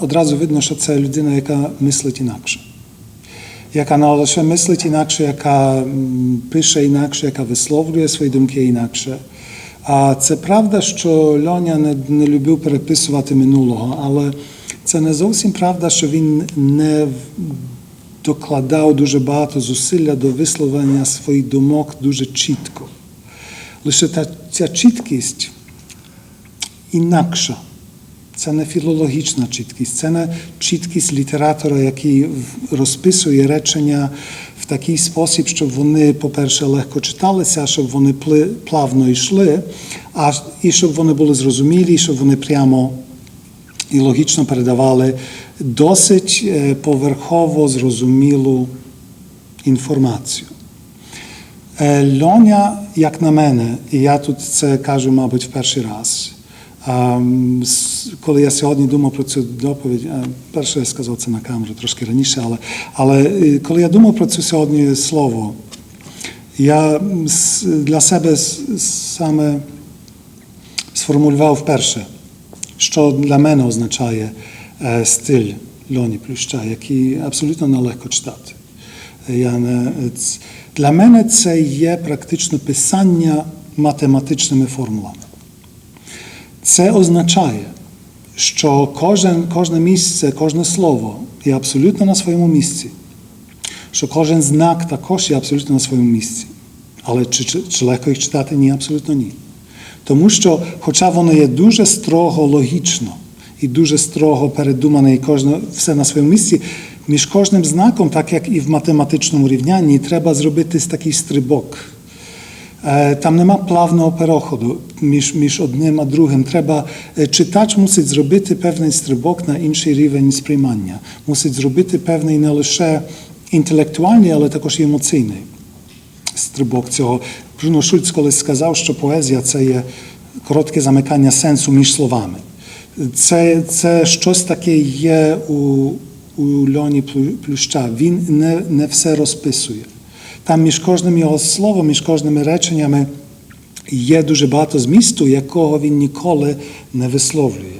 одразу видно, що це людина, яка мислить інакше. Яка не лише мислить інакше, яка пише інакше, яка висловлює свої думки інакше. А це правда, що Льоня не, не любив переписувати минулого, але це не зовсім правда, що він не докладав дуже багато зусилля до висловлення своїх думок дуже чітко. Лише та, ця чіткість інакша. Це не філологічна чіткість, це не чіткість літератора, який розписує речення в такий спосіб, щоб вони, по-перше, легко читалися, щоб вони плавно йшли, а і щоб вони були зрозумілі, щоб вони прямо і логічно передавали досить е, поверхово зрозумілу інформацію. Е, Льоня, як на мене, і я тут це кажу, мабуть, в перший раз. Коли я сьогодні думав про цю доповідь, е, перше я сказав це на камеру трошки раніше, але, але е, коли я думав про це сьогодні слово, я для себе саме сформулював вперше, що для мене означає е, стиль Льоні Плюща, який абсолютно нелегко читати. Я не, для мене це є практично писання математичними формулами. Це означає, що кожен, кожне місце, кожне слово є абсолютно на своєму місці, що кожен знак також є абсолютно на своєму місці. Але чи, чи, чи легко їх читати? Ні, абсолютно ні. Тому що, хоча воно є дуже строго логічно і дуже строго передумане, і кожне все на своєму місці, між кожним знаком, так як і в математичному рівнянні, треба зробити такий стрибок. Там нема плавного переходу між, між одним а другим. Треба читач мусить зробити певний стрибок на інший рівень сприймання. Мусить зробити певний не лише інтелектуальний, але також і емоційний стрибок цього. Бруно Шульц колись сказав, що поезія це є коротке замикання сенсу між словами. Це, це щось таке є у, у Льоні Плюща. Він не, не все розписує. Там між кожним його словом, між кожними реченнями є дуже багато змісту, якого він ніколи не висловлює.